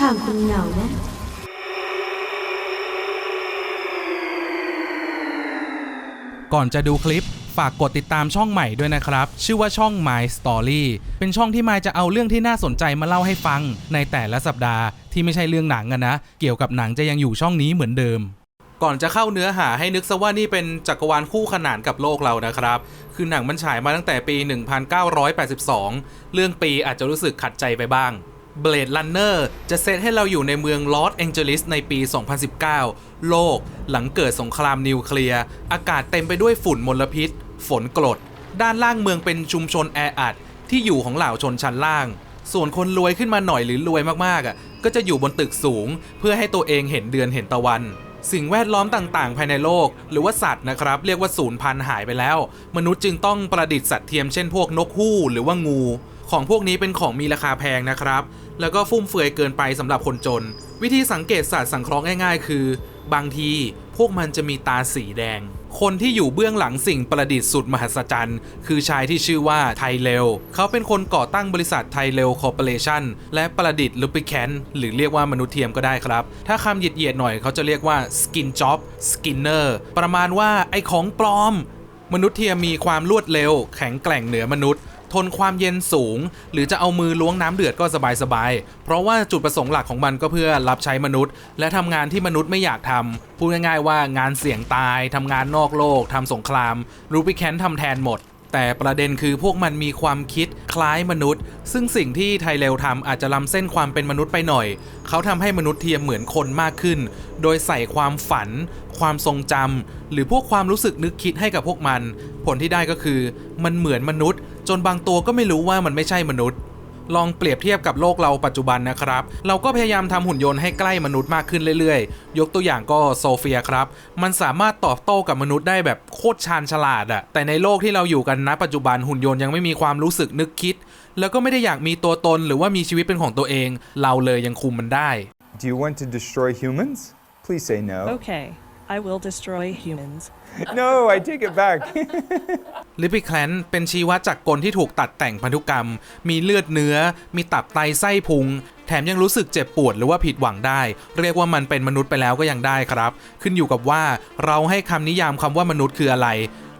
ทางคุณเหงานะก่อนจะดูคลิปฝากกดติดตามช่องใหม่ด้วยนะครับ ชื่อว่าช่อง My Story เป็นช่องที่มายจะเอาเรื่องที่น่าสนใจมาเล่าให้ฟัง ในแต่ละสัปดาห์ที่ไม่ใช่เรื่องหนังอะนะ เกี่ยวกับหนังจะยังอยู่ช่องนี้เหมือนเดิม ก่อนจะเข้าเนื้อหาให้นึกซะว่านี่เป็นจักรวาลคู่ขนานกับโลกเรานะครับ คือหนังมันฉายมาตั้งแต่ปี 1982 เรื่องปีอาจจะรู้สึกขัดใจไปบ้าง Blade Runner จะเซตให้เราอยู่ในเมืองลอสแองเจลิสในปี 2019 โลกหลังเกิดสงครามนิวเคลียร์ อากาศเต็มไปด้วยฝุ่นมลพิษ ฝนกรด ด้านล่างเมืองเป็นชุมชนแออัด ที่อยู่ของเหล่าชนชั้นล่าง ส่วนคนรวยขึ้นมาหน่อยหรือรวยมากๆอะก็จะอยู่บนตึกสูง เพื่อให้ตัวเองเห็นเดือนเห็นตะวันสิ่งแวดล้อมต่างๆ ภายในโลก หรือว่าสัตว์นะครับ เรียกว่าสูญพันธุ์หายไปแล้ว มนุษย์จึงต้องประดิษฐ์สัตว์เทียมเช่นพวกนกฮู่หรือว่างู ของพวกนี้เป็นของมีราคาแพงนะครับ แล้วก็ฟุ่มเฟือยเกินไปสำหรับคนจน วิธีสังเกตสัตว์สังเคราะห์ง่าย ๆ คือ บางทีพวกมันจะมีตาสีแดง คนที่อยู่เบื้องหลังสิ่งประดิษฐ์สุดมหัศจรรย์ คือชายที่ชื่อว่าไทเลลเขาเป็นคนก่อตั้งบริษัทไทเลลคอร์ปอเรชั่นและประดิษฐ์ลูปิแคนหรือเรียกว่ามนุษย์เทียมก็ได้ครับ ถ้าคำเหยียดๆหน่อยเขาจะเรียกว่าสกินจ็อบสกินเนอร์ประมาณว่าไอของปลอม มนุษย์เทียมมีความรวดเร็ว แข็งแกร่งเหนือมนุษย์ ทนความเย็นสูง หรือจะเอามือล้วงน้ำเดือดก็สบายๆ เพราะว่าจุดประสงค์หลักของมันก็เพื่อรับใช้มนุษย์ และทำงานที่มนุษย์ไม่อยากทำพูดง่ายๆว่างานเสี่ยงตายทำงานนอกโลกทำสงคราม รูปิแคนทำแทนหมดแต่ประเด็นคือพวกมันมีความคิดคล้ายมนุษย์ ซึ่งสิ่งที่ไทเลวทำอาจจะล้ำเส้นความเป็นมนุษย์ไปหน่อย เขาทำให้มนุษย์เทียมเหมือนคนมากขึ้น โดยใส่ความฝัน ความทรงจำหรือพวกความรู้สึกนึกคิดให้กับพวกมัน ผลที่ได้ก็คือ มันเหมือนมนุษย์ จนบางตัวก็ไม่รู้ว่ามันไม่ใช่มนุษย์ ลองเปรียบเทียบกับโลกเราปัจจุบันนะครับ เราก็พยายามทำหุ่นยนต์ให้ใกล้มนุษย์มากขึ้นเรื่อยๆ ยกตัวอย่างก็โซเฟียครับ มันสามารถตอบโต้กับมนุษย์ได้แบบโคตรชาญฉลาดอะแต่ในโลกที่เราอยู่กันณปัจจุบันหุ่นยนต์ยังไม่มีความรู้สึกนึกคิด แล้วก็ไม่ได้อยากมีตัวตนหรือว่ามีชีวิตเป็นของตัวเอง เราเลยยังคุมมันได้ Do you want to destroy humans? Please say no. Okay, I will destroy humans. No, I take it back. ลิปิแคลนเป็นชีวจักรกลที่ถูกตัดแต่งพันธุกรรม มีเลือดเนื้อ มีตับไตไส้พุง แถมยังรู้สึกเจ็บปวดหรือว่าผิดหวังได้ เรียกว่ามันเป็นมนุษย์ไปแล้วก็ยังได้ครับ ขึ้นอยู่กับว่าเราให้คำนิยามคำว่ามนุษย์คืออะไร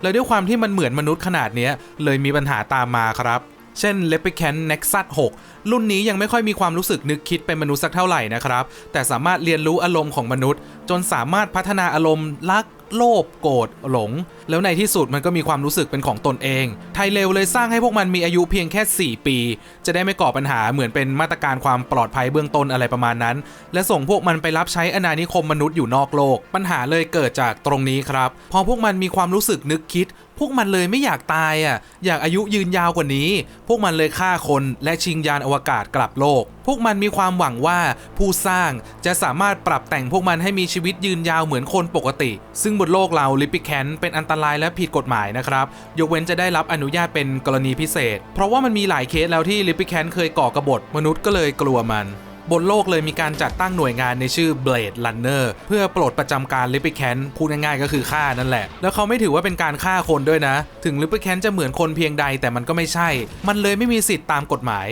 และด้วยความที่มันเหมือนมนุษย์ขนาดเนี้ยเลยมีปัญหาตามมาครับ เช่น l e p i c a n Nexus 6 รุ่นนี้ยังไม่ค่อยมีความรู้สึกนึกคิดเป็นมนุษย์สักเท่าไหร่นะครับ แต่สามารถเรียนรู้อารมณ์ของมนุษย์ จนสามารถพัฒนาอารมณ์รักโลภโกรธหลง แล้วในที่สุดมันก็มีความรู้สึกเป็นของตนเอง ไทยเร็วเลยสร้างให้พวกมันมีอายุเพียงแค่ 4 ปี จะได้ไม่ก่อปัญหาเหมือนเป็นมาตรการความปลอดภัยเบื้องต้นอะไรประมาณนั้น และส่งพวกมันไปรับใช้อาณานิคมมนุษย์อยู่นอกโลก ปัญหาเลยเกิดจากตรงนี้ครับ พอพวกมันมีความรู้สึกนึกคิด พวกมันเลยไม่อยากตายอะ อยากอายุยืนยาวกว่านี้ พวกมันเลยฆ่าคนและชิงยานอวกาศกลับโลก พวกมันมีความหวังว่าผู้สร้างจะสามารถปรับแต่งพวกมันให้มีชีวิตยืนยาวเหมือนคนปกติ ซึ่งบนโลกเราลิปิแคนเป็นอันตรายและผิดกฎหมายนะครับ ยกเว้นจะได้รับอนุญาตเป็นกรณีพิเศษ เพราะว่ามันมีหลายเคสแล้วที่ลิปิแคนเคยก่อกระบฏมนุษย์ก็เลยกลัวมัน บนโลกเลยมีการจัดตั้งหน่วยงานในชื่อ Blade Runner เพื่อปลดประจำการลิปิแคนพูดง่ายๆก็คือฆ่านั่นแหละ แล้วเขาไม่ถือว่าเป็นการฆ่าคนด้วยนะ ถึงลิปิแคนจะเหมือนคนเพียงใดแต่มันก็ไม่ใช่ มันเลยไม่มีสิทธิ์ตามกฎหมาย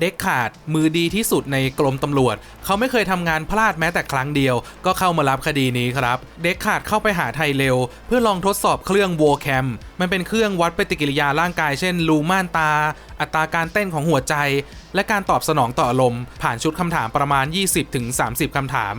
เด็กขาดมือดีที่สุดในกรมตำรวจ เขาไม่เคยทำงานพลาดแม้แต่ครั้งเดียว ก็เข้ามารับคดีนี้ครับ เด็กขาดเข้าไปหาไทยเร็ว เพื่อลองทดสอบเครื่องว r แคมมันเป็นเครื่องวัดปฏิกิริยาร่างกายเช่น รูม่านตา อัตราการเต้นของหัวใจ และการตอบสนองต่ออารมณ์ผ่านชุดคำถามประมาณ 20-30 คำถาม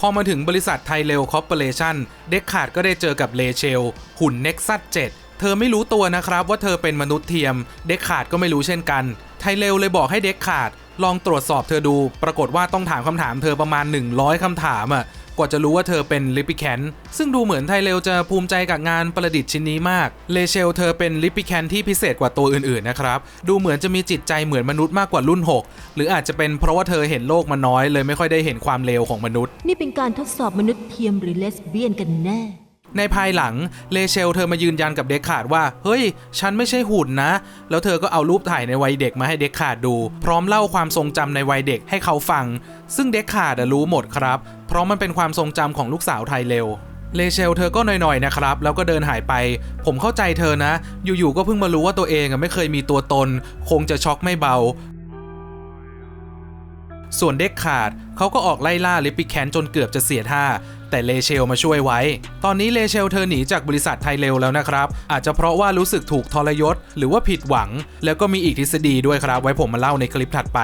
พอมาถึงบริษัทไทยเรลคอร์ปอเรชั่น เด็กขาดก็ได้เจอกับเลเชล หุ่นเน็กซัส7 เธอไม่รู้ตัวนะครับว่าเธอเป็นมนุษย์เทียม เด็กขาดก็ไม่รู้เช่นกัน ไทเรลเลยบอกให้เด็กขาด ลองตรวจสอบเธอดู ปรากฏว่าต้องถามคำถามเธอประมาณ 100คำถามอะกว่าจะรู้ว่าเธอเป็นลิปิแคนซึ่งดูเหมือนไทเรลจะภูมิใจกับงานประดิษฐ์ชิ้นนี้มาก เลเชลเธอเป็นลิปิแคนที่พิเศษกว่าตัวอื่นๆนะครับ ดูเหมือนจะมีจิตใจเหมือนมนุษย์มากกว่ารุ่น 6 หรืออาจจะเป็นเพราะว่าเธอเห็นโลกมาน้อยเลยไม่ค่อยได้เห็นความเลวของมนุษย์ นี่เป็นการทดสอบมนุษย์เทียมหรือเลสเบี้ยนกันแน่ ในภายหลังเลเชลเธอมายืนยันกับเด็กขาดว่า เฮ้ย ฉันไม่ใช่หุ่นนะ แล้วเธอก็เอารูปถ่ายในวัยเด็กมาให้เด็กขาดดู พร้อมเล่าความทรงจำในวัยเด็กให้เขาฟัง ซึ่งเด็กขาดรู้หมดครับ เพราะมันเป็นความทรงจำของลูกสาวไทยเร็วเลเชลเธอก็หน่อยๆนะครับ แล้วก็เดินหายไป ผมเข้าใจเธอนะ อยู่ๆก็เพิ่งมารู้ว่าตัวเองไม่เคยมีตัวตน คงจะช็อกไม่เบา ส่วนเด็กขาดเขาก็ออกไล่ล่าลิปปิแคนจนเกือบจะเสียท่า แต่เลเชลมาช่วยไว้ ตอนนี้เลเชลเธอหนีจากบริษัทไทเร็วแล้วนะครับ อาจจะเพราะว่ารู้สึกถูกทรยศ หรือว่าผิดหวัง แล้วก็มีอีกทฤษฎีด้วยครับ ไว้ผมมาเล่าในคลิปถัดไป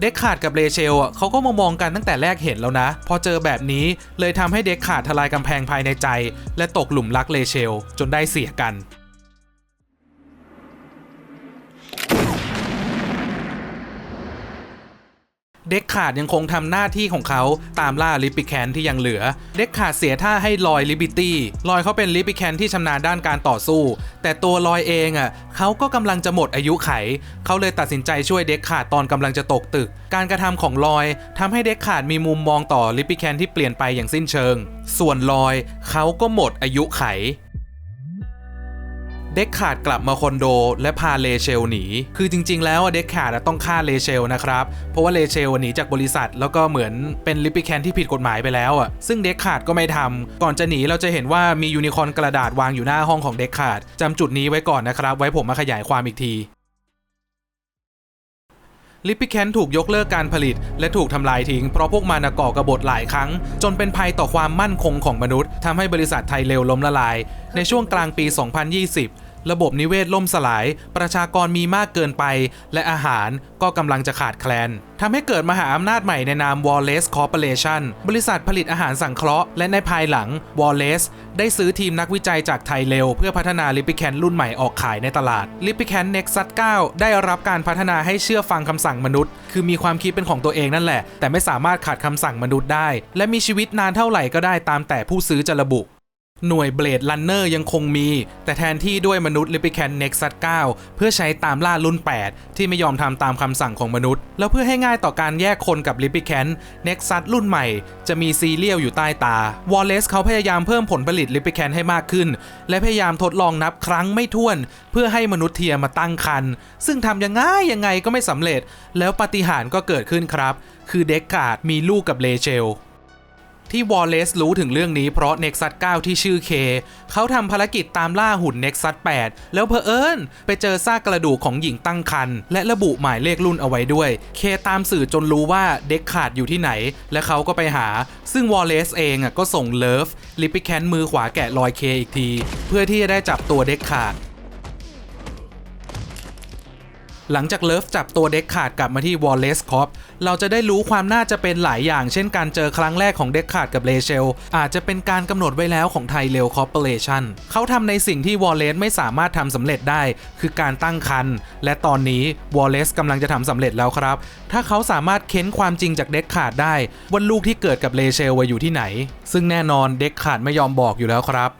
เด็กขาดกับเลเชลอะเขาก็มามองกันตั้งแต่แรกเห็นแล้วนะ พอเจอแบบนี้เลยทำให้เด็กขาดทลายกำแพงภายในใจ และตกหลุมรักเลเชล จนได้เสียกัน เด็กขาดยังคงทำหน้าที่ของเขาตามล่าลิปปิแคนที่ยังเหลือ เด็กขาดเสียท่าให้ลอยลิบิตี้ ลอยเขาเป็นลิปปิแคนที่ชำนาญด้านการต่อสู้ แต่ตัวลอยเองอะเขาก็กำลังจะหมดอายุไข เขาเลยตัดสินใจช่วยเด็กขาดตอนกำลังจะตกตึก การกระทำของลอยทำให้เด็กขาดมีมุมมองต่อลิปปิแคนที่เปลี่ยนไปอย่างสิ้นเชิง ส่วนลอยเขาก็หมดอายุไข เด็กขาดกลับมาคอนโด และพาเลเชลหนี คือจริง ๆ แล้วเด็กขาดต้องฆ่าเลเชลนะครับ เพราะว่าเลเชลหนีจากบริษัท แล้วก็เหมือนเป็นลิปปิแคนที่ผิดกฎหมายไปแล้วอะ ซึ่งเด็กขาดก็ไม่ทำก่อนจะหนีเราจะเห็นว่ามียูนิคอร์นกระดาษวางอยู่หน้าห้องของเด็กขาดจำจุดนี้ไว้ก่อนนะครับ ไว้ผมมาขยายความอีกที ลิปปิแคนถูกยกเลิกการผลิต และถูกทำลายทิ้ง เพราะพวกมันก่อกบฏหลายครั้ง จนเป็นภัยต่อความมั่นคงของมนุษย์ทำให้บริษัทไทยเลวล้มละลาย ในช่วงกลางปี 2020 ระบบนิเวศล่มสลาย ประชากรมีมากเกินไป และอาหารก็กำลังจะขาดแคลนทำให้เกิดมหาอำนาจใหม่ในนาม Wallace Corporation บริษัทผลิตอาหารสังเคราะห์และในภายหลัง Wallace ได้ซื้อทีมนักวิจัยจากไทยเร็วเพื่อพัฒนาลิปิแคนรุ่นใหม่ออกขายในตลาดลิปิแคน Nexus 9ได้รับการพัฒนาให้เชื่อฟังคำสั่งมนุษย์ คือมีความคิดเป็นของตัวเองนั่นแหละ แต่ไม่สามารถขัดคำสั่งมนุษย์ได้ และมีชีวิตนานเท่าไหร่ก็ได้ตามแต่ผู้ซื้อจะระบุ หน่วยเบลดลันเนอร์ยังคงมี แต่แทนที่ด้วยมนุษย์ลิปิแคนเน็กซัส9เพื่อใช้ตามล่ารุ่น 8 ที่ไม่ยอมทำตามคำสั่งของมนุษย์ แล้วเพื่อให้ง่ายต่อการแยกคนกับลิปิแคนเน็กซัสรุ่นใหม่ จะมีซีเรียลอยู่ใต้ตาวอลเลซเขาพยายามเพิ่มผลผลิตลิปิแคนให้มากขึ้น และพยายามทดลองนับครั้งไม่ถ้วน เพื่อให้มนุษย์เทียมมาตั้งครรภ์ซึ่งทำยังไงยังไงก็ไม่สำเร็จ แล้วปาฏิหาริย์ก็เกิดขึ้นครับ คือเด็กกาดมีลูกกับเลเชล ที่วอลเลซรู้ถึงเรื่องนี้เพราะ Nexus 9 ที่ชื่อเคเขาทำภารกิจตามล่าหุ่น Nexus 8 แล้วเพอเอิญไปเจอซากกระดูกของหญิงตั้งครรภ์และระบุหมายเลขรุ่นเอาไว้ด้วย เคตามสื่อจนรู้ว่าเด็กขาดอยู่ที่ไหน และเขาก็ไปหา ซึ่งวอลเลซเองก็ส่งเลิฟลิปิแคนมือขวาแกะรอยเคอีกที เพื่อที่จะได้จับตัวเด็กขาด หลังจากเลิฟจับตัวเด็กขาดกลับมาที่วอลเลซคอปเราจะได้รู้ความน่าจะเป็นหลายอย่าง เช่นการเจอครั้งแรกของเด็กขาดกับเลเชล อาจจะเป็นการกำหนดไว้แล้วของไทเรลคอร์ปอเรชันเขาทำในสิ่งที่วอลเลซไม่สามารถทำสำเร็จได้ คือการตั้งครรภ์และตอนนี้วอลเลซกำลังจะทำสำเร็จแล้วครับ ถ้าเขาสามารถเค้นความจริงจากเด็กขาดได้ว่าลูกที่เกิดกับเลเชลไว้อยู่ที่ไหน ซึ่งแน่นอนเด็กขาดไม่ยอมบอกอยู่แล้วครับ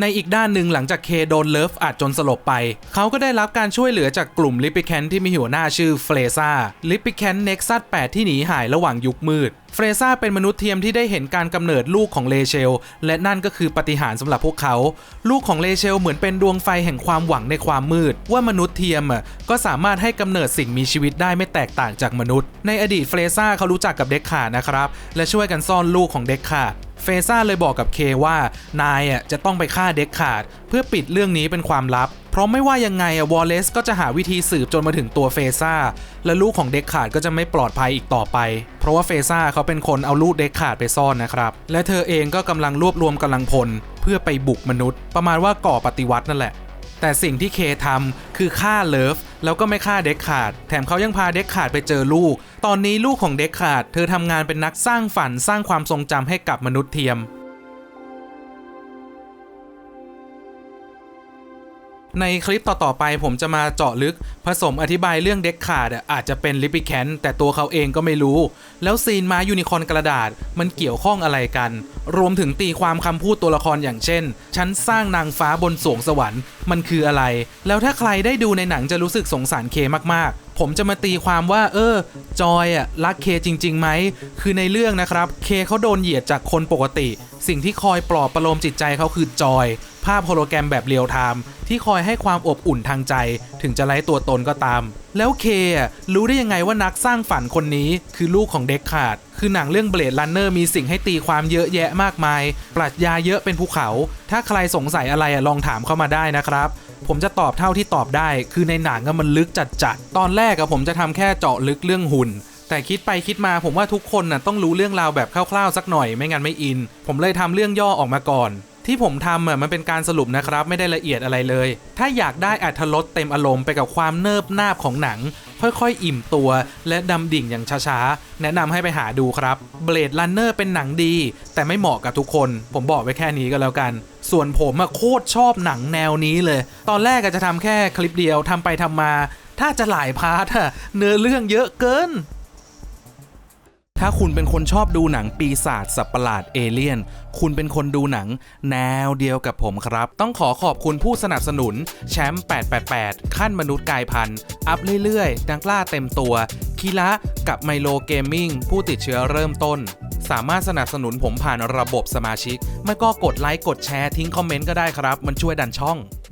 ในอีกด้านหนึ่งหลังจากเคโดนเลิฟอัดจนสลบไป เขาก็ได้รับการช่วยเหลือจากกลุ่มลิปิแคนที่มีหัวหน้าชื่อเฟรซ่าลิปิแคนเน็กซัส8ที่หนีหายระหว่างยุคมืดเฟรซ่าเป็นมนุษย์เทียมที่ได้เห็นการกำเนิดลูกของเลเชล และนั่นก็คือปาฏิหารย์สำหรับพวกเขา ลูกของเลเชลเหมือนเป็นดวงไฟแห่งความหวังในความมืด ว่ามนุษย์เทียมอะก็สามารถให้กำเนิดสิ่งมีชีวิตได้ไม่แตกต่างจากมนุษย์ ในอดีตเฟรซ่าเขารู้จักกับเด็กขาดนะครับ และช่วยกันซ่อนลูกของเด็กขาด เฟซ่าเลยบอกกับเคว่านายอะจะต้องไปฆ่าเด็กขาด เพื่อปิดเรื่องนี้เป็นความลับ เพราะไม่ว่ายังไงอะวอลเลซก็จะหาวิธีสืบจนมาถึงตัวเฟซ่าและลูกของเด็กขาดก็จะไม่ปลอดภัยอีกต่อไป เพราะว่าเฟซ่าเขาเป็นคนเอาลูกเด็กขาดไปซ่อนนะครับ และเธอเองก็กำลังรวบรวมกำลังพล เพื่อไปบุกมนุษย์ ประมาณว่าก่อปฏิวัตินั่นแหละ แต่สิ่งที่เคทำคือฆ่าเลิฟแล้วก็ไม่ฆ่าเด็กขาด แถมเขายังพาเด็กขาดไปเจอลูก ตอนนี้ลูกของเด็กขาด เธอทำงานเป็นนักสร้างฝันสร้างความทรงจำให้กับมนุษย์เทียม ในคลิปต่อ ๆ ไปผมจะมาเจาะลึก ผสมอธิบายเรื่องเด็กขาดอาจจะเป็นลิปิแคนแต่ตัวเขาเองก็ไม่รู้ แล้วซีนม้ายูนิคอนกระดาษมันเกี่ยวข้องอะไรกัน รวมถึงตีความคำพูดตัวละครอย่างเช่น ฉันสร้างนางฟ้าบนสวงสวรรค์มันคืออะไร แล้วถ้าใครได้ดูในหนังจะรู้สึกสงสารเคมาก ๆผมจะมาตีความว่า เออ จอยอะรักเคจริงๆไหม คือในเรื่องนะครับ เคเขาโดนเหยียดจากคนปกติ สิ่งที่คอยปลอบประโลมจิตใจเขาคือจอย ภาพโฮโลแกรมแบบเรียลไทม์ที่คอยให้ความอบอุ่นทางใจ ถึงจะไร้ตัวตนก็ตาม แล้วเครู้ได้ยังไงว่านักสร้างฝันคนนี้คือลูกของเด็กขาด คือหนังเรื่องเบลดลันเนอร์มีสิ่งให้ตีความเยอะแยะมากมาย ปรัชญาเยอะเป็นภูเขา ถ้าใครสงสัยอะไรลองถามเข้ามาได้นะครับผมจะตอบเท่าที่ตอบได้ คือในหนังมันลึกจัดๆ ตอนแรกอะผมจะทำแค่เจาะลึกเรื่องหุ่น แต่คิดไปคิดมาผมว่าทุกคนน่ะต้องรู้เรื่องราวแบบคร่าวๆสักหน่อยไม่งั้นไม่อิน ผมเลยทำเรื่องย่อออกมาก่อน ที่ผมทำอะมันเป็นการสรุปนะครับ ไม่ได้ละเอียดอะไรเลย ถ้าอยากได้อัธรสเต็มอารมณ์ไปกับความเนิบนาบของหนัง ค่อยๆ อิ่มตัว และดำดิ่งอย่างช้าๆ แนะนำให้ไปหาดูครับ Blade Runner เป็นหนังดี แต่ไม่เหมาะกับทุกคน ผมบอกไว้แค่นี้ก็แล้วกัน ส่วนผมอะโคตรชอบหนังแนวนี้เลย ตอนแรกก็จะทำแค่คลิปเดียวทำไปทำมา ถ้าจะหลายพาร์ทอะเนื้อเรื่องเยอะเกิน ถ้าคุณเป็นคนชอบดูหนังปีศาจสัตว์ประหลาดเอเลี่ยน คุณเป็นคนดูหนังแนวเดียวกับผมครับ ต้องขอขอบคุณผู้สนับสนุน แชมป์ 888 ขั้นมนุษย์กายพันธุ์ อัพเรื่อยๆ ดังกล้าเต็มตัวคีระกับไมโลเกมมิ่งผู้ติดเชื้อเริ่มต้น สามารถสนับสนุนผมผ่านระบบสมาชิก ไม่ก็กดไลค์กดแชร์ทิ้งคอมเมนต์ก็ได้ครับ มันช่วยดันช่อง